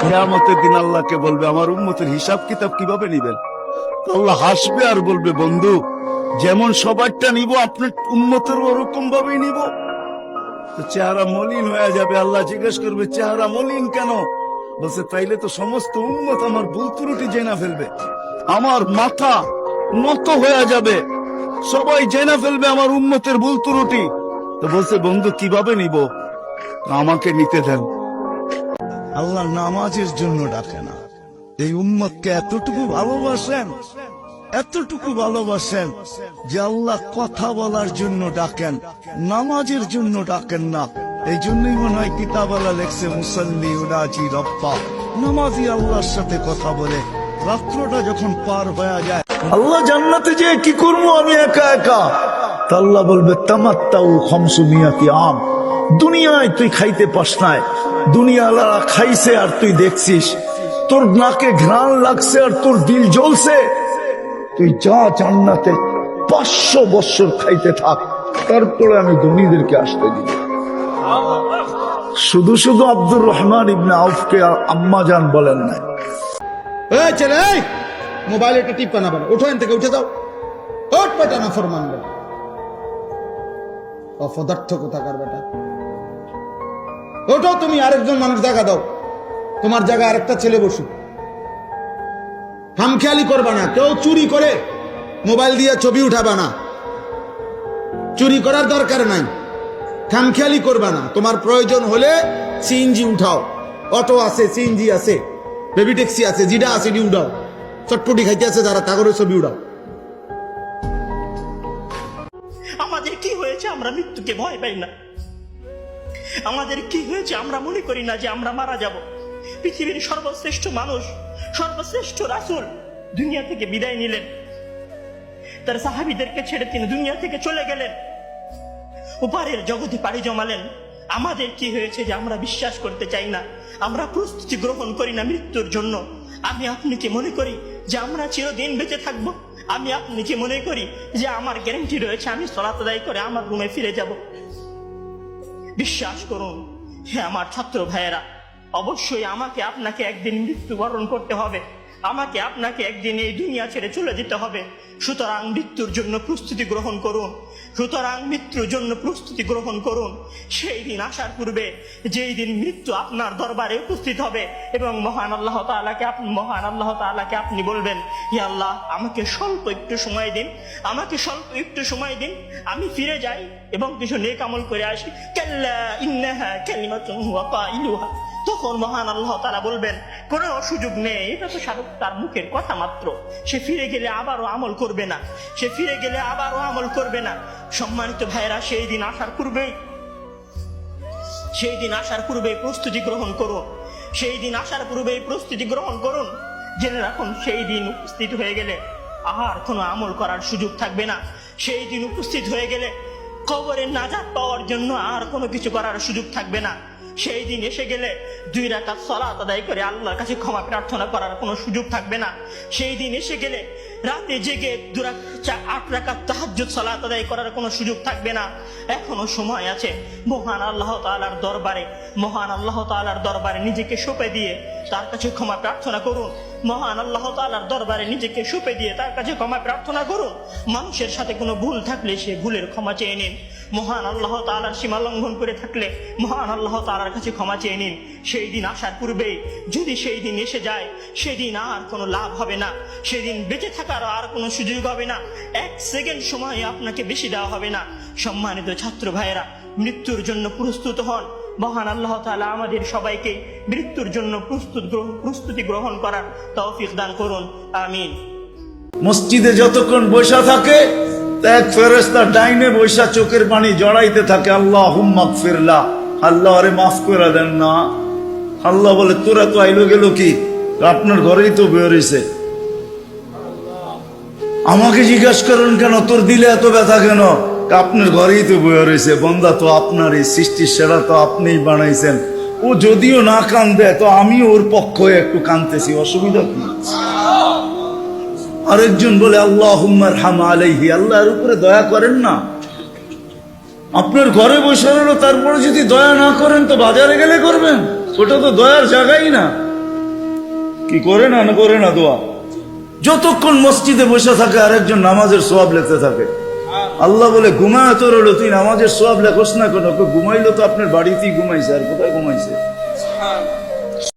কেয়ামতের দিন আল্লাহকে বলবে, আমার উম্মতের হিসাব কিতাব কীভাবে নিবেন? আল্লাহ হাসবে আর বলবে, বন্ধু, যেমন সবারটা নিব, আপনার উন্মতের ওরকম ভাবেই নিব চেহারা মলিন হয়ে যাবে, আল্লাহ জিজ্ঞেস করবে, চেহারা মলিন কেন? বলছে, তাইলে তো সমস্ত উন্মত আমার ভুল ত্রুটি জেনা ফেলবে, আমার মাথা নত হয়ে যাবে, সবাই জেনা ফেলবে আমার উন্মতের ভুল ত্রুটি। তো বলছে, বন্ধু, কীভাবে নিব? আমাকে নিতে দেন। আল্লাহ নামাজের জন্য ডাকে না। এই উম্মতকে এতটুকু ভালোবাসেন এতটুকু ভালোবাসেন যে আল্লাহ কথা বলার জন্য ডাকেন, নামাজের জন্য ডাকেন না। এই জন্যই মনে হয় কিতাবালা লেখছে, মুসল্লি উনাজি রব্বা। নামাজি আল্লাহর সাথে কথা বলে, রাত্রটা যখন পার হয়ে যায়, আল্লাহ জান্নাতে যে কি করব আমি একা একা? তা আল্লাহ বলবে, তামাত্তাউ খমসু মিয়াতি আম। দুনিয়ায় তুই খাইতে পাস নাই দুনিয়ালারা খাইছে আর তুই দেখছিস। তোর নাকে ঘ্রাণ লাগছে আর তোর দিল জ্বলছে। তুই যা জান্নাতে পাঁচশো বৎসর খাইতে থাক তারপরে আমি ধনীদেরকে আসতে দিব। শুধু শুধু আব্দুর রহমান ইবনে আউফকে আম্মা জান বলেন নাই এই ছেলে মোবাইল একটা টিপ না বলে। উঠো এখান থেকে, উঠে যাও। ওট বেটা না ফরমান অপদার্থ কোথাকার বেটা? ওঠো তুমি আরেকজন মানুষ জায়গা দাও। তোমার জায়গায় আরেকটা ছেলে বসুক। হামখেয়ালি করবা না। কেউ চুরি করে মোবাইল দিয়ে ছবি উঠাবা না। চুরি করার দরকার নাই। খামখেয়ালি করবা না। তোমার প্রয়োজন হলে সিএনজি উঠাও। অটো আছে, সিএনজি আছে, বেবি ট্যাক্সি আছে, জিডা আছে ডি উঠাও। চটপটি খাইতে আছে যারা তাগরের ছবি উঠাও। আমাদের কি হয়েছে? আমরা মৃত্যুকে ভয় পাই না। আমাদের কি হয়েছে আমরা মনে করি না যে আমরা মারা যাব? পৃথিবীর সর্বশ্রেষ্ঠ মানুষ, সর্বশ্রেষ্ঠ রাসুল দুনিয়া থেকে বিদায় নিলেন। তার সাহাবিদেরকে ছেড়ে তিনি দুনিয়া থেকে চলে গেলেন। উপারের জগতে পাড়ি জমালেন। আমাদের কি হয়েছে যে আমরা বিশ্বাস করতে চাই না? আমরা প্রস্তুতি গ্রহণ করি না মৃত্যুর জন্য। আমি আপনি কি মনে করি যে আমরা চিরদিন বেঁচে থাকব। আমি আপনি কি মনে করি যে আমার গ্যারেন্টি রয়েছে, আমি সলাত করে আমার রুমে ফিরে যাব। বিশ্বাস করুন হ্যাঁ আমার ছাত্র ভাইয়েরা অবশ্যই আমাকে আপনাকে একদিন মৃত্যুবরণ করতে হবে। আমাকে আপনাকে একদিন এই দুনিয়া ছেড়ে চলে যেতে হবে। সুতরাং মৃত্যুর জন্য প্রস্তুতি গ্রহণ করুন। সুতরাং মৃত্যুর জন্য প্রস্তুতি গ্রহণ করুন। সেই দিন আসার পূর্বে, যেই দিন মৃত্যু আপনার দরবারে উপস্থিত হবে এবং মহান আল্লাহ তাআলাকে আপনি মহান আল্লাহ তাআলাকে আপনি বলবেন, হে আল্লাহ, আমাকে স্বল্প একটু সময় দিন, আমাকে স্বল্প একটু সময় দিন, আমি ফিরে যাই এবং কিছু নেক আমল করে আসি। কাল্লা ইন্নাহা কালিমাতুন হুয়া কাইলুহা। তখন মহান আল্লাহ তারা বলবেন, কোনো সুযোগ নেই, এটা তো শাহরুখ তার মুখের কথা মাত্র। সে ফিরে গেলে আবারও আমল করবে না। সে ফিরে গেলে আবারও আমল করবে না। সম্মানিত ভাইয়েরা, সেই দিন আসার পূর্বেই সেই দিন আসার পূর্বে প্রস্তুতি গ্রহণ করুন। সেই দিন আসার পূর্বে প্রস্তুতি গ্রহণ করুন। জেনে রাখুন, সেই দিন উপস্থিত হয়ে গেলে আর কোনো আমল করার সুযোগ থাকবে না। সেই দিন উপস্থিত হয়ে গেলে কবরে নাজাত পাওয়ার জন্য আর কোনো কিছু করার সুযোগ থাকবে না। সেই দিন এসে গেলে দুই রাকাত সলাত আদায় করে আল্লাহর কাছে ক্ষমা প্রার্থনা করার কোনো সুযোগ থাকবে না। সেই দিন এসে গেলে রাতে জেগে দু রাক- চা- আট রাকাত তাহাজ্জুদ সালাত আদায় করার কোনো সুযোগ থাকবে না। এখনও সময় আছে। মহান আল্লাহ তালার দরবারে, মহান আল্লাহ তালার দরবারে নিজেকে সঁপে দিয়ে তার কাছে ক্ষমা প্রার্থনা করুন। মহান আল্লাহ তালার দরবারে নিজেকে সুপে দিয়ে তার কাছে ক্ষমা প্রার্থনা করুন। মানুষের সাথে কোনো ভুল থাকলে সে ভুলের ক্ষমা চেয়ে নিন। মহান আল্লাহ তালার সীমা লঙ্ঘন করে থাকলে মহান আল্লাহ তালার কাছে ক্ষমা চেয়ে নিন। সেই দিন আসার পূর্বেই যদি সেই দিন এসে যায়, সেদিন আর কোনো লাভ হবে না। সেদিন বেঁচে থাকার আর কোনো সুযোগ হবে না। এক সেকেন্ড সময় আপনাকে বেশি দেওয়া হবে না। সম্মানিত ছাত্র ভাইয়েরা, মৃত্যুর জন্য প্রস্তুত হন। মহান আল্লাহ তাআলা আমাদের সবাইকে মৃত্যুর জন্য প্রস্তুত প্রস্তুতি গ্রহণ করার তৌফিক দান করুন। আমিন। মসজিদে যতক্ষণ বৈশা থাকে, এক ফেরেস্তা ডাইনে বৈশা চোখের পানি জড়াইতে থাকে আল্লাহ হুম্মাক ফিরলা আল্লাহ আরে মাফ করে দেন না। আল্লাহ বলে, তোরা তো আইলো গেল কি? আপনার ঘরেই তো বের হয়েছে আমাকে জিজ্ঞাসা করেন, কেন তোর দিলে এত ব্যথা কেন? আপনার ঘরেই তো বয়ে রয়েছে। বন্দা তো আপনারই সৃষ্টির সেরা তো আপনিই বানাইছেন। ও যদিও না কান্দে তো আমি ওর পক্ষ একটু কানতেছি অসুবিধা কি? আরেকজন বলে আল্লাহ হাম আলাইহি। আল্লাহর উপরে দয়া করেন না। আপনার ঘরে বসে রইল, তারপরে যদি দয়া না করেন, তো বাজারে গেলে করবেন? ওটা তো দয়ার জায়গাই না। কি করে না না করে না দোয়া? যতক্ষণ মসজিদে বসে থাকে, আরেকজন নামাজের সোয়াব লেখতে থাকে। আল্লাহ বলে, ঘুমায় তোর হলো তুই নামাজের সব লেখোস না কেন? ঘুমাইলো তো আপনার বাড়িতেই ঘুমাইছে, আর কোথায় ঘুমাইছে?